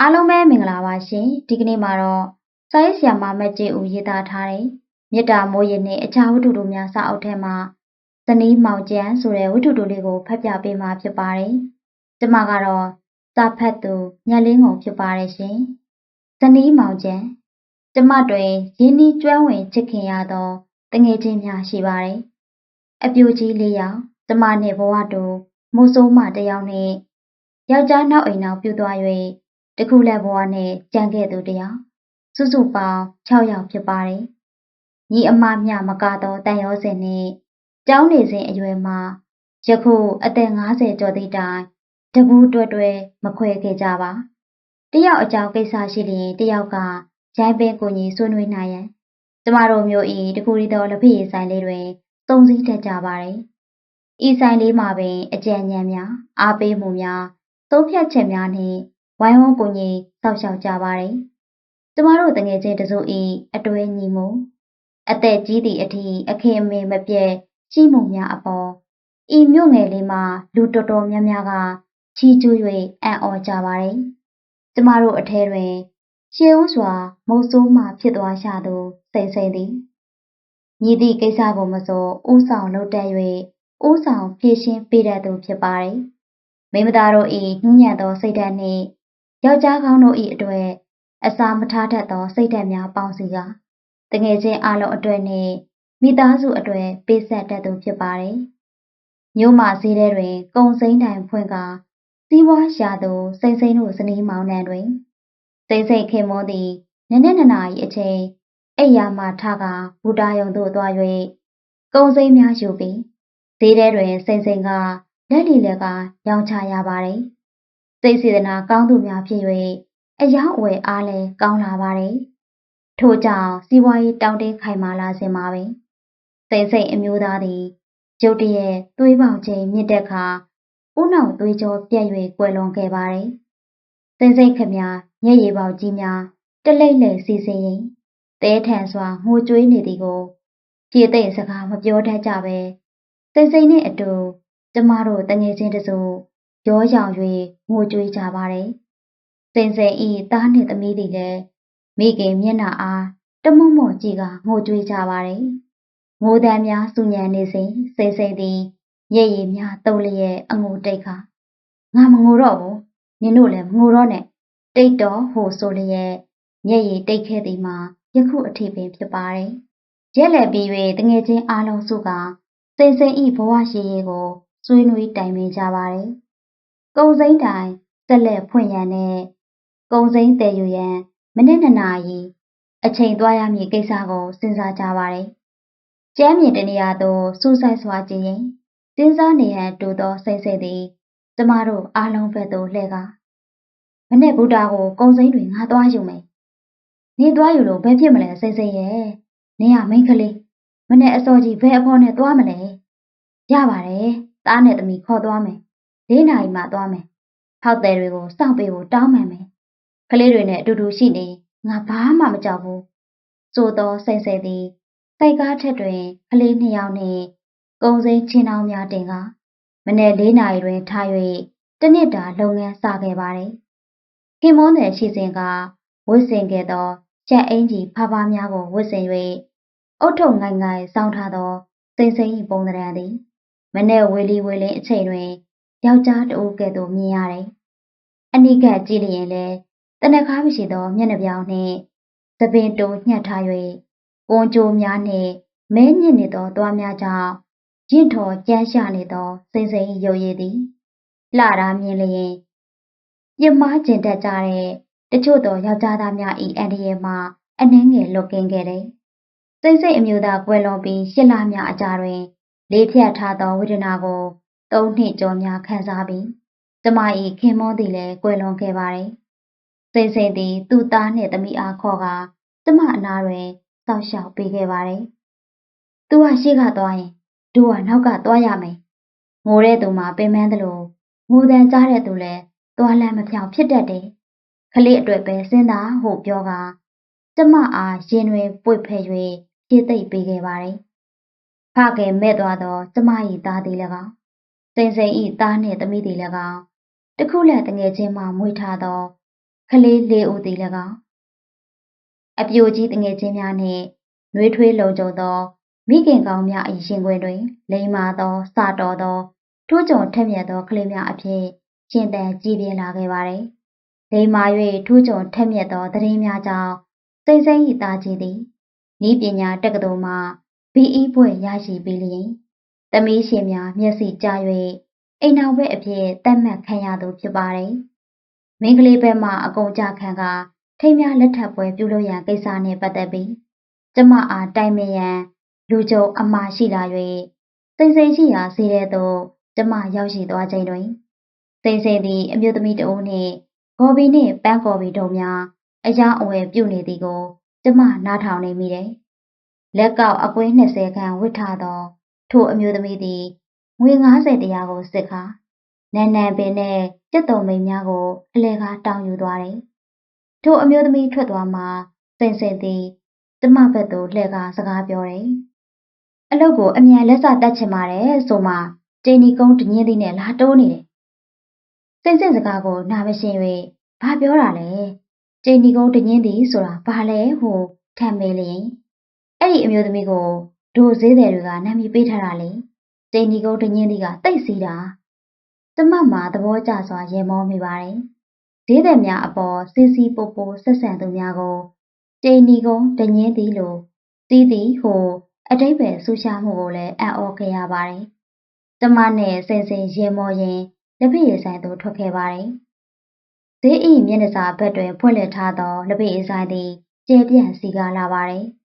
အားလုံးပဲမင်္ဂလာပါရှင်ဒီကနေ့မှာတော့စာရေးဆရာမမက်ကျေဦးရေးသားထားတဲ့မေတ္တာမိုးရည်နဲ့အခြားဝတ္ထုတို့များစာအုပ်ထဲမှာဇနီးမောင်ကျန်းဆိုတဲ့ဝတ္ထုတို့လေးကိုဖတ်ပြပေးမှာဖြစ်ပါတယ်ကျမကတော့စာဖတ်သူညလင်းကုန်ဖြစ်ပါတယ်ရှင်ဇနီးမောင်ကျန်းကျမတွင်ရင်းနှီးကျွမ်းဝင်ချစ်ခင်ရသောတငယ်ချင်းများရှိပါတယ်အပြူကြီးလေးယောက်ကျမနှင့်ဘဝတူမိုးဆိုးမတစ်ယောက်နှင့်ယောက်ျားနောက်အိမ်နောက်ပြုသွား၍ တခုလက်ဘဝနဲ့ကြံခဲ့သူတယောက်စုစုပေါင်း6ယောက်ဖြစ်ပါတယ်။ညီအမမျှမကတော့တန်ရောစင်နဲ့ကျောင်းနေစဉ်အရွယ်မှာယခုအသက်50ကျော်သည့်တိုင်တဘူးတွဲတွဲမခွဲခဲ့ကြပါ။တယောက်အကြောင်းကိစ္စရှိရင်တယောက်ကရိုင်းပင်ကိုကြီးဆွေးနွေးနိုင်ရန်ကျမတို့မျိုးဤတခုရီသောလက်ဖက်ရည်ဆိုင်လေးတွင်သုံးစည်းတတ်ကြပါတယ်။ဤဆိုင်လေးမှာပင်အကြံဉာဏ်များအားပေးမှုများသုံးဖြတ်ချက်များနှင့် ဝိုင်းဝန်းကိုကြီးစောက်ရှောက်ကြပါတယ်။ကျမတို့တငယ်ချင်းတစုဤအတွဲညီမှုအသက်ကြီးသည့်အထိအခင်အမေမပြတ်ကြီးမှုများအပေါ်ဤမြို့ငယ်လေးမှာလူတော်တော်များများကချီးကျူး၍အံ့ဩကြပါတယ်။ကျမတို့အထဲတွင်ရှေးဦးစွာမုတ်ဆိုးမှဖြစ်သွားရှာသူစိတ်စိမ့်သည်ညီသည့်ကိစ္စကိုမဆိုဥဆောင်လုပ်တတ်၍ဥဆောင်ဖြည့်ရှင်းပေးတတ်သူဖြစ်ပါတယ်။မိမသားတို့၏ညှဉ်းညံ့သောစိတ်ဓာတ်နှင့် ယောက်ျားကောင်းတို့၏အတွေ့အစာမထားတတ်သော စိတ်ဓာတ်များပေါင်းစည်းကတငယ်ချင်းအလုံးအတွေ့နှင့်မိသားစုအတွေ့ပေးဆက်တတ်သူဖြစ်ပါတယ်။မြို့မှာဈေးထဲတွင် ကုံစိမ့်တိုင်ဖွင့်ကစီးပွားရှာသူစိမ့်စိမ့်တို့ဇနီးမောင်နှံတွင်စိမ့်စိမ့်ခင်မောသည်နည်းနည်းနနာ၏အချိန်အိယာမှထကဘူတာယုံသို့သွား၍ကုံစိမ့်များယူပြီးဈေးထဲတွင်စိမ့်စိမ့်ကလက်လီလက်ကရောင်းချရပါတယ်။ စိတ်စေတနာကောင်းသူများဖြစ်၍အယောက်အဝယ်အားလည်းကောင်းလာပါတယ်။ထို့ကြောင့်စီးပွားရေးတောင်းတင်းခိုင်မာလာစဉ်မှာပင်စိတ်စိတ်အမျိုးသားသည်ကျုပ်တရဲ့သွေးပေါင်ချိန်မြင့်တက်ခါဦးနှောင်သွေးကြောပြက်၍ကွယ်လွန်ခဲ့ပါတယ်။စိတ်စိတ်ခမမျက်ရည်ပေါက်ကြီးများတလိမ့်လေစီစဉ်ရင်တဲထန်စွာငိုကြွေးနေသည်ကိုဖြည့်သိမ့်စကားမပြောတတ်ကြပဲစိတ်စိတ်နှင့်အတူကျမတို့တငယ်ချင်းတစု ရောရောင်၍ငိုကြွေးကြပါတယ်။စိန်စိန်ဤသားနှင့်သမီးသည်လည်းမိခင်မျက်နှာအားတမွတ်မော့ကြည့်ကငိုကြွေးကြပါတယ်။ငိုတမ်းများစူညံနေစဉ်စိန်စိန်သည်မျက်ရည်များတုံးလျက်အငိုတိတ်ခါငါမငိုတော့ဘူးနင်တို့လည်းမငိုတော့နဲ့တိတ်တော်ဟိုဆိုလျက်မျက်ရည်တိတ်ခဲ့သည်မှာယခုအထိပင်ဖြစ်ပါတယ်။ရက်လက်ပြီး၍တငယ်ချင်းအားလုံးစုကစိန်စိန်ဤဘဝရှိရေးကိုဆွေးနွေးတိုင်ပင်ကြပါတယ်။ ကုံစိမ့်တိုင်ဆက်လက်ဖွင့်ရန်နဲ့ကုံစိမ့်တည်ယူရန်မနစ်နှစ်နာရီအချိန်သွားရမည်ကိစ္စကိုစဉ်းစားကြပါတယ်။ကျမ်းမြေတနေရာသို့စူးစိုက်စွာကြည့်ရင်စဉ်းစားနေရန်တူသောစိတ်စိတ်သည်ကျမတို့အားလုံးဘက်သို့လှည့်ကမနေ့ဗုဒ္ဓကိုကုံစိမ့်တွင်ငါသွားယူမယ်။နေသွားယူလို့ဘယ်ဖြစ်မလဲစိတ်စိတ်ရဲ့။နေရမိန်းကလေးမနေ့အစောကြီးဘယ်အဖော်နဲ့သွားမလဲ။ရပါတယ်။သားနဲ့သမီးခေါ်သွားမယ် လေးနာရီမှသွားမယ်။ဖောက်တယ်တွေကိုစောင့်ပေးဖို့တောင်းပန်မယ်။ကလေးတွေနဲ့အတူတူရှိနေငါဘာမှမကြောက်ဘူး။ဆိုသောစိတ်စိတ်သည်စိုက်ကားထက်တွင်ကလေးနှစ်ယောက်နှင့်ကုံစိမ်းချင်းအောင်များတင်ကမနေ့၄နာရီတွင်ထား၍တနစ်တာလုပ်ငန်းစခဲ့ပါတယ်။ခင်မွန်းတဲ့ရှိစဉ်ကဝစ်စင်ခဲ့သောချက်အင်ကြီးဖားဖားများကိုဝစ်စင်၍အုတ်ထုံငိုင်ငိုင်စောင်းထားသောစိမ့်စိမ့်၏ပုံသဏ္ဍာန်သည်မနေ့ဝေလီဝေလင်းအချိန်တွင် ယောက်ျားတဦးကဲ့သို့မြင်ရတယ်။အနိကကြည့်လျင်လည်းတနခါမရှိသောမျက်နှာပြောင်နှင့်သပင်တိုးညှက်ထား၍ကွန်ကြိုများနှင့်မဲညစ်နေသောသွားများကြောင့်ရင့်ထော်ကြမ်းရှာနေသောစိမ့်စိမ့်ရုပ်ရည်သည်လှတာမြင်လျင်ပြမကျင်တတ်ကြတဲ့တချို့သောယောက်ျားသားများ၏အန်ဒီရဲ့မှအနှင်းငယ်လွတ်ကင်းခဲ့တယ်။စိမ့်စိမ့်အမျိုးသားကွယ်လွန်ပြီးရှစ်လများအကြာတွင် လေးဖြတ်ထားသောဝေဒနာကို သုံးနှစ်ကျော်များခံစားပြီးကျမ၏ခင်မွန်းသည်လည်းကွယ်လွန်ခဲ့ပါတယ်။စိန်စိန်သည် သူ့သားနှင့်သမီးအားခေါ်ကာကျမအနားတွင်စောက်ရှောက်ပေးခဲ့ပါတယ်။သူကရှေ့ကသွားရင်ဒူကနောက်ကသွားရမယ်။ငိုတဲ့သူမှာပင်ပန်းသလိုငိုတန်ကြားတဲ့သူလည်းသွားလမ်းမဖြောင်ဖြစ်တတ်တယ်။ခလေးအတွက်ပဲစဉ်းစားဟုပြောကာကျမအားရင်တွင်ပွေဖဲ့၍ဖြည့်သိပ်ပေးခဲ့ပါတယ်။ဖခင်မဲ့သွားသောကျမ၏သားသည်၎င်း စိန်စိန်ဤသားနှင့်သမီးသည်၎င်းတခုလက်တငယ်ချင်းမှမွေးထားသောခလေးလေးဦးသည်၎င်းအပြိုကြီးတငယ်ချင်းများနှင့်နှွေးထွေးလုံခြုံသောမိခင်ကောင်းများအရင်ခွင်တွင် လိမ္မာသောစတော်သောထိုးကြုံထက်မြက်သောကလေးများအဖြစ်ရှင်သန်ကြည်ပြင်းလာခဲ့ပါသည်။လိမ္မာ၍ထိုးကြုံထက်မြက်သောသတင်းများကြောင့်စိတ်စိမ့်ဤသားကြီးသည်ဤပညာတက္ကသိုလ်မှဘီအီဘွဲ့ရရှိပြီးလျင် သမီးရှင်များမျက်စိကျ၍အိမ်နောက်ဘက်အဖြစ်တတ်မှတ်ခံရသူဖြစ်ပါတယ်။မင်းကလေးဘက်မှအကုန်ကြခံကထိမ်းများလက်ထပ်ပွဲပြုလုပ်ရန်ကိစ္စနှင့်ပတ်သက်ပြီးကျမအားတိုင်ပင်ရန်လူကြုံအမှားရှိလာ၍စိတ်စိတ်ရှိရာစီးတဲ့သို့ကျမရောက်ရှိသွားချိန်တွင်စိတ်စိတ်သည်အမျိုးသမီးတဦးနှင့်ဂေါ်ဘီနှင့်ပန်းကော်ဘီတို့များအယောင်အဝယ်ပြုနေသည်ကို ကျမနားထောင်နေမိတယ်။လက်ကောက်အကွင်း20ခန်းဝစ်ထားသော ထိုအမျိုးသမီးသည်ငွေ90တရားကိုစစ်ခါနန်းနန်းပင်နဲ့ကြက်တုံမိန်များကိုအလဲကားတောင်းယူသွားတယ်။ထိုအမျိုးသမီးထွက်သွားမှစိတ်စိတ်သည်ကျမဘက်သို့လှည့်ကားစကားပြောတယ်။အလုတ်ကိုအမြန်လက်စတက်ချင်ပါတယ်ဆိုမှကျင်းဒီကုန်းတညင်းသည်နဲ့လာတိုးနေတယ်။စိတ်စိတ်စကားကိုနားမရှင်း၍ဘာပြောတာလဲ။ကျင်းဒီကုန်းတညင်းသည်ဆိုတာဘာလဲဟုထမ်းမေးလျင်အဲ့ဒီအမျိုးသမီးကို ဒိုဈေးတယ်တွေကနာမည်ပေးထားတာလေ။ကျင်းဒီကုန်းတညင်းသည်ကတိတ်စီးတာ။ကျမမှာသဘောကျစွာရေမောမိပါတယ်။ဈေးတယ်များအပေါ်စီစီပိုပိုဆက်ဆံသူများကိုကျင်းဒီကုန်းတညင်းသည်လို့စီးသည်ဟုအတိတ်ပဲဆူရှာမှုကိုလည်းအံ့ဩခဲ့ရပါတယ်။ကျမနဲ့စိန်စိန်ရေမောရင်လက်ပြည့်ဆိုင်သို့ထွက်ခဲ့ပါတယ်။ဈေးဤမျက်နှာစာဘက်တွင်ဖွင့်လှစ်ထားသောလက်ပြည့်ဆိုင်သည်ကျေပြန့်စီကားလာပါတယ်။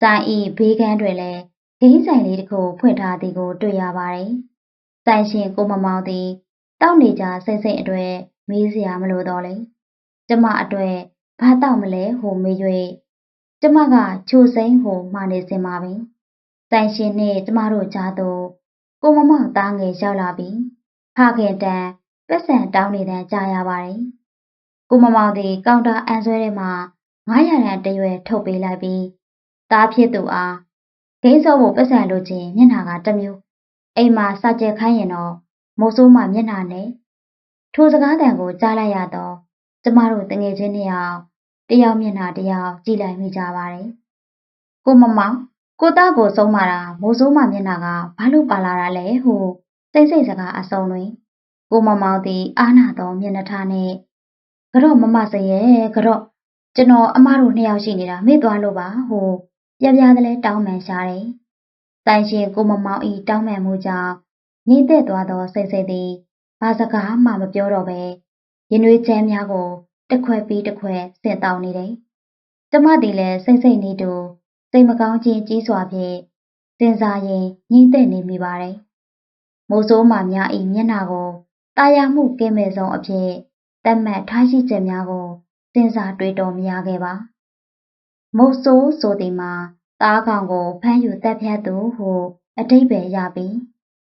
ဆိုင်ဤဘေးကန်းတွင်လည်းဂိမ်းဆိုင်လေးတစ်ခုဖွင့်ထားသည်ကိုတွေ့ရပါတယ်။ဆိုင်ရှင်ကိုမမောင်သည်တောက်နေကြစိတ်စိတ်အတွေ့မေးစရာမလိုတော့လေ။ကျမအတွေ့ဘာတောက်မလဲဟုမေး၍ကျမကချိုစိမ့်ဟုမှားနေစင်ပါပြီ။တိုင်ရှင်နှင့်ကျမတို့ကြားသို့ကိုမမသားငယ်ရောက်လာပြီးဖခင်တန်ပက်ဆန်တောင်းနေတဲ့ကြားရပါတယ်။ကိုမမောင်သည်ကောင်တာအန်ဆွဲထဲမှာ900ရန်တရွယ်ထုတ်ပေးလိုက်ပြီး သားဖြစ်သူအားဂိမ်းစောဖို့ပက်ဆန်လိုချင်မျက်နှာကတစ်မျိုးအိမ်မှာစကြက်ခိုင်းရင်တော့မိုးဆိုးမှမျက်နှာနဲ့ထိုစကားတန်ကိုကြားလိုက်ရတော့ကျမတို့တငယ်ချင်းနှစ်ယောက်တယောက်မျက်နှာတယောက်ကြည့်လိုက်မိကြပါတယ်။ကိုမမောင်ကိုသားကိုဆုံးမတာမိုးစိုးမမျက်နှာကဘာလို့ပါလာတာလဲဟုစိတ်စိတ်စကားအစုံတွင်ကိုမမောင်သည်အာနာသောမျက်နှာထားနှင့်ကတော့မမစရဲ့ကတော့ကျွန်တော်အမတို့နှစ်ယောက်ရှိနေတာမေ့သွားလို့ပါဟု ပြပြတလဲတောင်းပန်ရှာတယ်။တိုင်ရှင်ကိုမမောင်ဤတောင်းပန်မှုကြောင့်ညှိသက်သွားသောစိတ်စိတ်သည်ဘာစကားမှမပြောတော့ပဲရင်ွေးချမ်းများကိုတစ်ခွက်ပြီးတစ်ခွက်ဆင့်တောင်းနေတယ်။ကျမသည်လည်းစိတ်စိတ်နေတူစိတ်မကောင်းခြင်းကြီးစွာဖြင့်စဉ်းစားရင်ညှိတဲ့နေမိပါတယ်။မိုးစိုးမှများဤမျက်နှာကိုတာယာမှုကင်းမဲ့ဆုံးအဖြစ်တတ်မှတ်ထားရှိချက်များကိုစဉ်းစားတွေးတောမရခဲ့ပါ။ မိုးစိုးဆိုသည်မှာသားကောင်ကိုဖမ်းယူတပ်ဖြတ်သူဟုအတိတ်ပဲရပြီး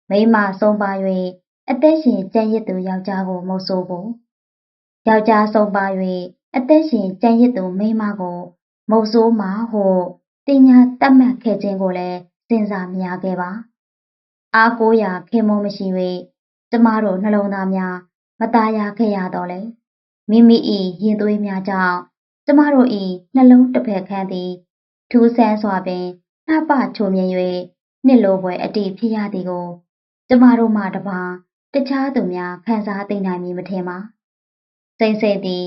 မိမဆုံးပါ၍အသက်ရှင်ကြံ့ရစ်သူယောက်ျားကိုမဟုတ်ဆိုဘူး။ယောက်ျားဆုံးပါ၍အသက်ရှင်ကြံ့ရစ်သူမိန်းမကိုမုတ်ဆိုးမှာဟုတင်ညာတတ်မှတ်ခဲ့ခြင်းကိုလည်းစဉ်းစားမရခဲ့ပါအားကိုးရာခင်မုံမရှိ၍ကျမတို့နှလုံးသားများမตายရခဲ့ရတော့လေမိမိ၏ရင်သွေးများကြောင့် ကျမတို့၏နှလုံးတစ်ဖက်ခန့်သည်ထူးဆန်းစွာပင်နှပချုံမြင်၍နှစ်လိုပွဲအတိဖြစ်ရသည်ကို ကျမတို့မှတပါတခြားသူများခံစားသိနိုင်မည်မထင်ပါစိတ်စိတ်သည်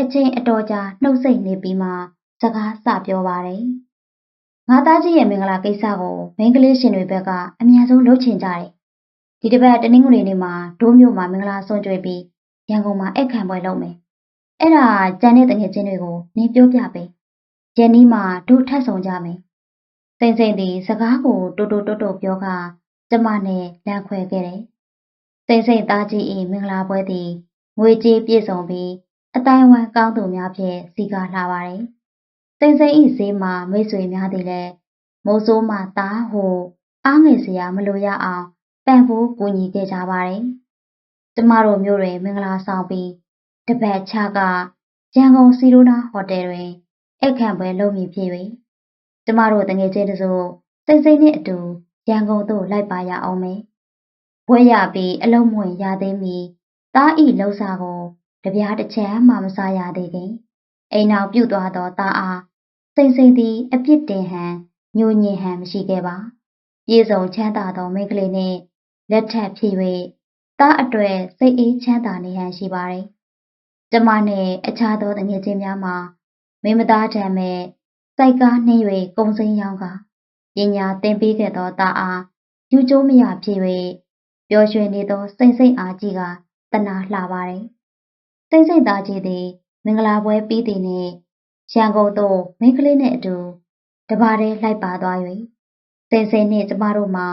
အချိန်အတော်ကြာနှုတ်ဆက်နေပြီးမှစကားစပြောပါတယ်ငါသားကြီးရဲ့မင်္ဂလာကိစ္စကိုမိန်းကလေးရှင်တွေဘက်ကအမြန်ဆုံးလုပ်ချင်ကြတယ်။ဒီတစ်ပတ်တနင်္ဂနွေနေ့မှာဒိုးမြို့မှာမင်္ဂလာဆွံ့ကြွေပြီးရန်ကုန်မှာဧည့်ခံပွဲလုပ်မယ်။ အဲ့ဒါကျန်တဲ့တငယ်ချင်းတွေကိုနင်ပြောပြပေး။ရန်နီးမှာဒိုးထပ်ဆောင်ကြမယ်။စိမ့်စိမ့်သည်စကားကိုတိုးတိုးတိုးတိုးပြောကကျမနဲ့လမ်းခွဲခဲ့တယ်။စိမ့်စိမ့်သားကြီး၏မင်္ဂလာပွဲသည်ငွေကြေးပြည့်စုံပြီးအတိုင်းဝမ်ကောင်းသူများဖြင့်စီကားလာပါတယ်။စိန်စိန်ဤဈေးမှာမိတ်ဆွေများသည်လည်းမိုးစိုးမှသားဟုအားငယ်စရာမလိုရအောင်ပံ့ပိုးကူညီခဲ့ကြပါတယ်။ကျမတို့မျိုးတွင်မင်္ဂလာဆောင်ပြီး တပတ်ချကရန်ကုန်စီရိုနာဟိုတယ်တွင်အိတ်ခံပွဲလုပ်မည်ဖြစ်၍ကျမတို့တငယ်ချင်းတို့စိတ်စိတ်နှင့်အတူရန်ကုန်သို့လိုက်ပါရအောင်မယ်။ဘွဲရပြီးအလုံးမဝင်ရသေးမီသားဤလှုပ်ရှားကိုဒတပြားတစ်ချမ်းမှမစားရသေးခင်အိမ်နောက်ပြုတ်သွားသောသားအားစိမ့်စိမ့်သည်အပြစ်တင်ဟန်ညိုညင်ဟန်မရှိခဲ့ပါပြေဆုံးချမ်းသာသောမိန်းကလေးနှင့်လက်ထပ်ဖြစ်၍သားအတွေ့စိတ်အေးချမ်းသာနေဟန်ရှိပါတယ်။ ကျမနှင့်အခြားသောတငယ်ချင်းများမှာမိမသားထံမဲ့စိုက်ကားနှင်း၍ကုံစိမ်းရောင်းကပညာသင်ပေးခဲ့သောသားအားယူကျိုးမရဖြစ်၍ပျော်ရွှင်နေသောစိတ်စိတ်အားကြီးကတနာလှပါတယ်။စိတ်စိတ်သားကြီးသည်မင်္ဂလာပွဲပြီးသည်နှင့်ရန်ကုန်သို့မိန်းကလေးနှင့်အတူတပါးတည်းလိုက်ပါသွား၍စိတ်စိတ်နှင့်ကျမတို့မှာ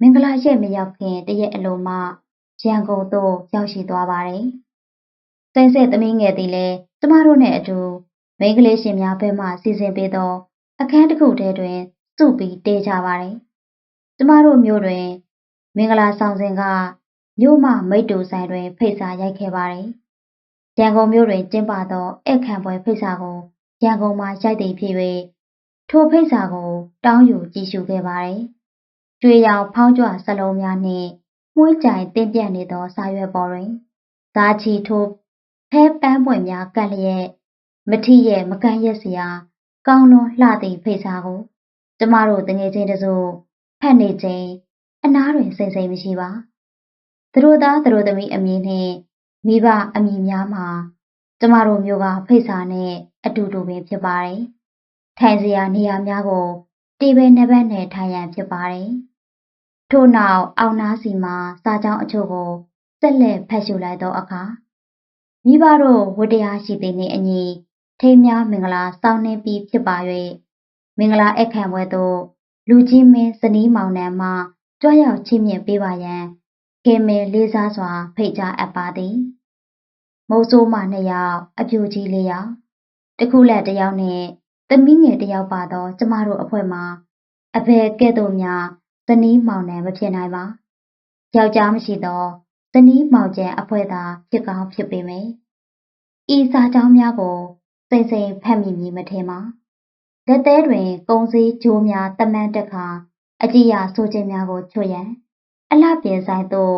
မင်္ဂလာရက်မရောက်ခင်တရက်အလိုမှရန်ကုန်သို့ရောက်ရှိသွားပါတယ်။ စိတ်စိတ်သမီးငယ်သည်လည်းကျမတို့နှင့်အတူမိန်းကလေးရှင်များဘက်မှစီစဉ်ပေးသော အခန်းတစ်ခုထဲတွင်စုပြီးတေးကြပါတယ်။ကျမတို့မျိုးတွင် မင်္ဂလာဆောင်စဉ်ကမြို့မမိတ်တူဆိုင်တွင် ဖိတ်စာရိုက်ခဲ့ပါတယ်။ရန်ကုန်မြို့တွင်ကျင်းပသောဧည့်ခံပွဲဖိတ်စာကိုရန်ကုန်မှာရိုက်သည်ဖြစ်၍ထိုဖိတ်စာကို တောင်းယူကြည့်ရှုခဲ့ပါတယ်။ကျွေရောင်ဖောင်းကြွစလုံးများနှင့်မှုကြိုင်တင့်ပြတ်နေသောစာရွက်ပေါ်တွင်ဇာချီထိုး ဖဲပန်းပွင့်များကန့်လျက်မထီရဲ့မကန်ရက်စရာကောင်းလွန်လှသည့်ဖိတ်စာကိုကျမတို့တငယ်ချင်းတစုဖတ်နေချိန်အနားတွင်စိတ်စိမ်မရှိပါသူတို့သားသူတို့သမီးအမည်နှင့်မိဘအမည်များမှာကျမတို့မျိုးကဖိတ်စာနဲ့အတူတူပင်ဖြစ်ပါတယ်ထိုင်စရာနေရာများကိုတေဘဲနှစ်ဘက်နဲ့ထိုင်ရန်ဖြစ်ပါတယ်ထို့နောက်အောင်နာစီမှာစာကြောင်းအချို့ကိုဆက်လက်ဖတ်ရှုလိုက်သောအခါ မိဘတို့ဝတ္တရားရှိသည်နှင့်အညီထိမ်းများမင်္ဂလာစောင်းနှင်းပြီးဖြစ်ပါ၍မင်္ဂလာအခမ်းပွဲသို့လူကြီးမင်းဇနီးမောင်နှံမှကြွရောက်ချီးမြှင့်ပေးပါရန်ခင်မင်လေးစားစွာဖိတ်ကြားအပ်ပါသည်မိုးဆိုးမှနှစ်ယောက်အပြူကြီးလေးယောက်တခုလက်တစ်ယောက်နဲ့သမီးငယ်တစ်ယောက်ပါသောကျမတို့အဖွဲ့မှာအဘယ်ကဲ့သို့များဇနီးမောင်နှံမဖြစ်နိုင်ပါယောက်ျားမရှိသော ဇနီးမောင်ကျန်အဖွဲ့သာဖြစ်ကောင်းဖြစ်ပေမယ်ဤစာကြောင်းများကိုစိတ်စိမ်ဖတ်မိမည်မထင်ပါလက်သေးတွင် ကုံစည်းဂျိုးများတမန်တက်ခါအကြည့်ရဆိုခြင်းများကိုချွတ်ရန်အလှပြင်ဆိုင်သို့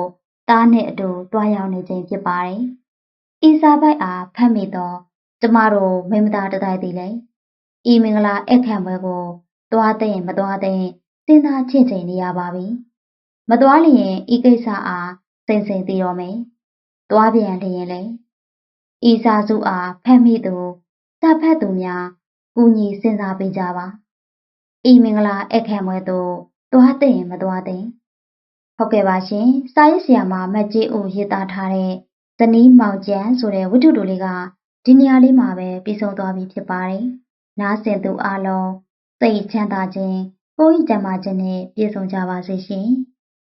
သားနှင့်အတူတွားရောက်နေခြင်းဖြစ်ပါတယ်။ဤစာပိုက်အားဖတ်မိသောကျမတို့မိမသားတတိုက်သည်လည်းဤမင်္ဂလာအခမ်းပွဲကိုတွားတဲ့မတွားတဲ့စဉ်းစားချင့်ချိန်နေရပါပြီ။မတွားလျင်ဤကိစ္စအား စိန်စိန်သိတော့မယ်။တွားပြန်လျင်လည်းဤစာစုအားဖတ်မိသူစာဖတ်သူများကူညီစဉ်းစားပေးကြပါ။ဤမင်္ဂလာအခမ်းပွဲသို့သွားတဲ့မသွားတဲ့ဟုတ်ကဲ့ပါရှင်။စာရေးဆရာမမတ်ကြီးဦးရေးသားထားတဲ့ဇနီးမောင်ကျန်းဆိုတဲ့ဝတ္ထုတိုလေးကဒီနေရာလေးမှာပဲပြီးဆုံးသွားပြီဖြစ်ပါတယ်။နားဆင်သူအလုံးစိတ်ချမ်းသာခြင်းကိုယ်ဤကျမ်းမာခြင်းနဲ့ပြည့်စုံကြပါစေရှင်။